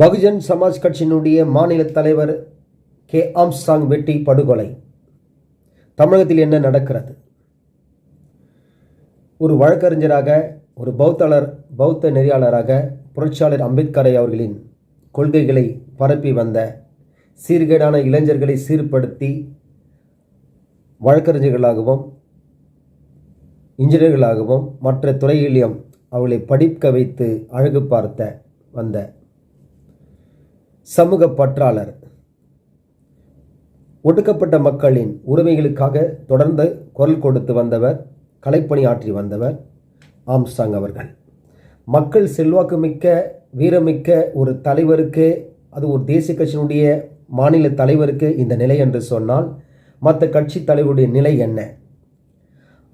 பகுஜன் சமாஜ் கட்சியினுடைய மாநில தலைவர் கே. ஆம்ஸ்டாங் வெட்டி படுகொலை. தமிழகத்தில் என்ன நடக்கிறது? ஒரு வழக்கறிஞராக ஒரு பௌத்தாளர் பௌத்த நெறியாளராக புரட்சியாளர் அம்பேத்கரை அவர்களின் கொள்கைகளை பரப்பி வந்த சீர்கேடான இளைஞர்களை சீர்படுத்தி வழக்கறிஞர்களாகவும் இன்ஜினியர்களாகவும் மற்ற துறையிலும் அவர்களை படிக்க வைத்து அழகு பார்த்த வந்த சமூக பற்றாளர். ஒடுக்கப்பட்ட மக்களின் உரிமைகளுக்காக தொடர்ந்து குரல் கொடுத்து வந்தவர் கலைப்பணி ஆற்றி வந்தவர் ஆம்ஸ்டாங் அவர்கள். மக்கள் செல்வாக்கு மிக்க வீரமிக்க ஒரு தலைவருக்கு அது ஒரு தேசிய கட்சியினுடைய மாநில தலைவருக்கு இந்த நிலை என்று சொன்னால் மற்ற கட்சி தலைவருடைய நிலை என்ன?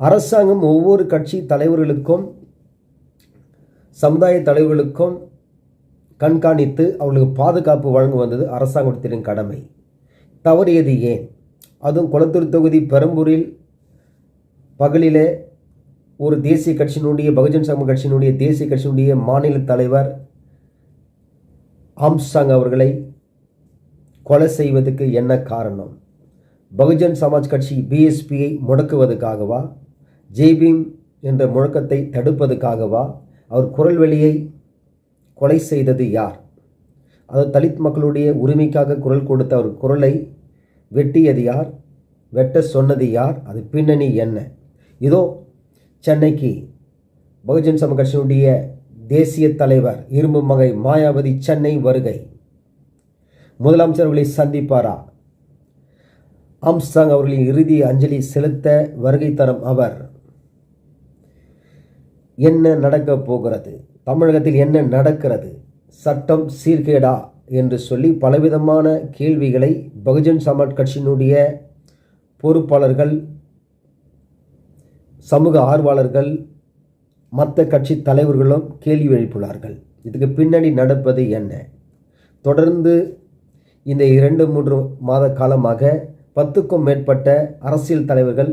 அரசாங்கம் ஒவ்வொரு கட்சி தலைவர்களுக்கும் சமுதாய தலைவர்களுக்கும் கண்காணித்து அவர்களுக்கு பாதுகாப்பு வழங்க வந்தது அரசாங்கத்தின் கடமை. தவறியது ஏன்? அதுவும் குளத்தூர் தொகுதி பெரம்பூரில் பகலிலே ஒரு தேசிய கட்சியினுடைய பகுஜன் சமூக கட்சியினுடைய தேசிய கட்சியினுடைய மாநில தலைவர் ஆம்சாங் அவர்களை கொலை செய்வதற்கு என்ன காரணம்? பகுஜன் சமாஜ் கட்சி பிஎஸ்பியை முடக்குவதற்காகவா? ஜெய்பீம் என்ற முழக்கத்தை தடுப்பதற்காகவா? அவர் குரல் வெளியை கொலை செய்தது யார்? அது தலித் மக்களுடைய உரிமைக்காக குரல் கொடுத்த ஒரு குரலை வெட்டியது யார்? வெட்ட சொன்னது யார்? அது பின்னணி என்ன? இதோ சென்னைக்கு பகுஜன் சம கட்சியினுடைய தேசிய தலைவர் இரும்பு மகை மாயாவதி சென்னை வருகை. முதலமைச்சர் அவர்களை சந்திப்பாரா? ஆம்ஸ்டாங் அவர்களின் இறுதி அஞ்சலி செலுத்த வருகை தரும் அவர். என்ன நடக்கப் போகிறது? தமிழகத்தில் என்ன நடக்கிறது? சட்டம் சீர்கேடா என்று சொல்லி பலவிதமான கேள்விகளை பகுஜன் சமாஜ் கட்சியினுடைய பொறுப்பாளர்கள் சமூக ஆர்வலர்கள் மற்ற கட்சி தலைவர்களும் கேள்வி எழுப்பியுள்ளார்கள் இதுக்கு பின்னாடி நடப்பது என்ன? தொடர்ந்து இந்த இரண்டு மூன்று மாத காலமாக பத்துக்கும் மேற்பட்ட அரசியல் தலைவர்கள்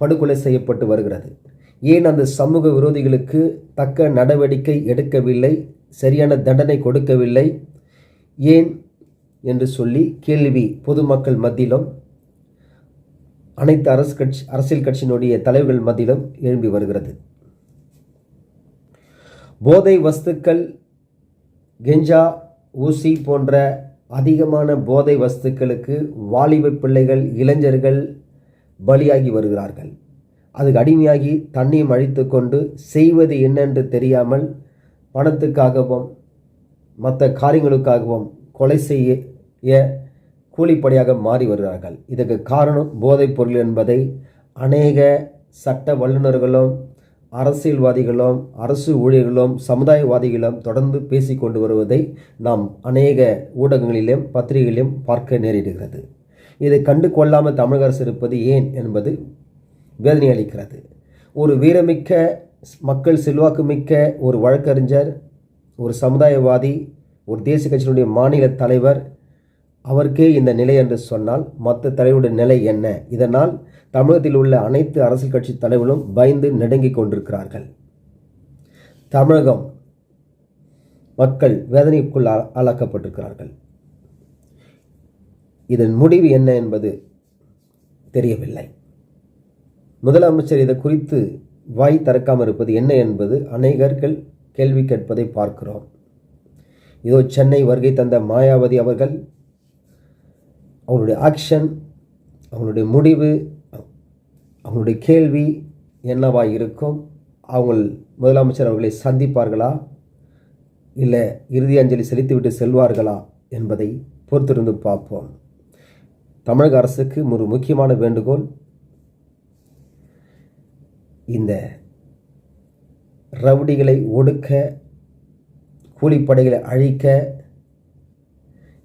படுகொலை செய்யப்பட்டு வருகிறது. ஏன் அந்த சமூக விரோதிகளுக்கு தக்க நடவடிக்கை எடுக்கவில்லை சரியான தண்டனை கொடுக்கவில்லை? ஏன் என்று சொல்லி கேள்வி பொதுமக்கள் மத்தியிலும் அனைத்து அரசு கட்சி அரசியல் கட்சியினுடைய தலைவர்கள் மத்தியிலும் எழும்பி வருகிறது. போதை வஸ்துக்கள் கெஞ்சா ஊசி போன்ற அதிகமான போதை வஸ்துக்களுக்கு வாலிப பிள்ளைகள் இளைஞர்கள் பலியாகி வருகிறார்கள். அதுக்கு அடிமையாகி தண்ணியும் அழித்து கொண்டு செய்வது என்னென்று தெரியாமல் பணத்துக்காகவும் மற்ற காரியங்களுக்காகவும் கொலை செய்ய கூலிப்படையாக மாறி வருகிறார்கள். இதற்கு காரணம் போதைப் பொருள் என்பதை அநேக சட்ட வல்லுநர்களும் அரசியல்வாதிகளும் அரசு ஊழியர்களும் சமுதாயவாதிகளும் தொடர்ந்து பேசி கொண்டு வருவதை நாம் அநேக ஊடகங்களிலும் பத்திரிகைகளிலும் பார்க்க நேரிடுகிறது. இதை கண்டு கொள்ளாமல் தமிழக அரசு இருப்பது ஏன் என்பது வேதனை அளிக்கிறது. ஒரு வீரமிக்க மக்கள் செல்வாக்கு மிக்க ஒரு வழக்கறிஞர் ஒரு சமுதாயவாதி ஒரு தேசிய கட்சியினுடைய மாநில தலைவர் அவருக்கே இந்த நிலை என்று சொன்னால் மற்ற தலைவருடைய நிலை என்ன? இதனால் தமிழகத்தில் உள்ள அனைத்து அரசியல் கட்சி தலைவர்களும் பயந்து நடுங்கிக் கொண்டிருக்கிறார்கள். தமிழகம் மக்கள் வேதனைக்குள் ஆளாக்கப்பட்டிருக்கிறார்கள். இதன் முடிவு என்ன என்பது தெரியவில்லை. முதலமைச்சர் இதை குறித்து வாய் திறக்காமல் இருப்பது என்ன என்பது அநேகர்கள் கேள்வி கேட்பதை பார்க்கிறோம். இதோ சென்னை வருகை தந்த மாயாவதி அவர்கள் அவங்களுடைய ஆக்ஷன் அவங்களுடைய முடிவு அவங்களுடைய கேள்வி என்னவா இருக்கும் அவங்க முதலமைச்சர் அவர்களை சந்திப்பார்களா இல்லை இறுதி அஞ்சலி செலுத்திவிட்டு செல்வார்களா என்பதை பொறுத்திருந்து பார்ப்போம். தமிழக அரசுக்கு ஒரு முக்கியமான வேண்டுகோள் இந்த ரவுடிகளை ஒடுக்க கூலிப்படைகளை அழிக்க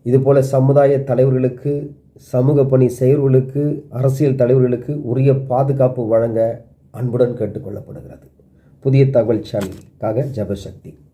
இதுபோல சமுதாய தலைவர்களுக்கு சமூக பணி செயல்களுக்கு அரசியல் தலைவர்களுக்கு உரிய பாதுகாப்பு வழங்க அன்புடன் கேட்டுக்கொள்ளப்படுகிறது. புதிய தகவல் சேனலுக்காக ஜபசக்தி.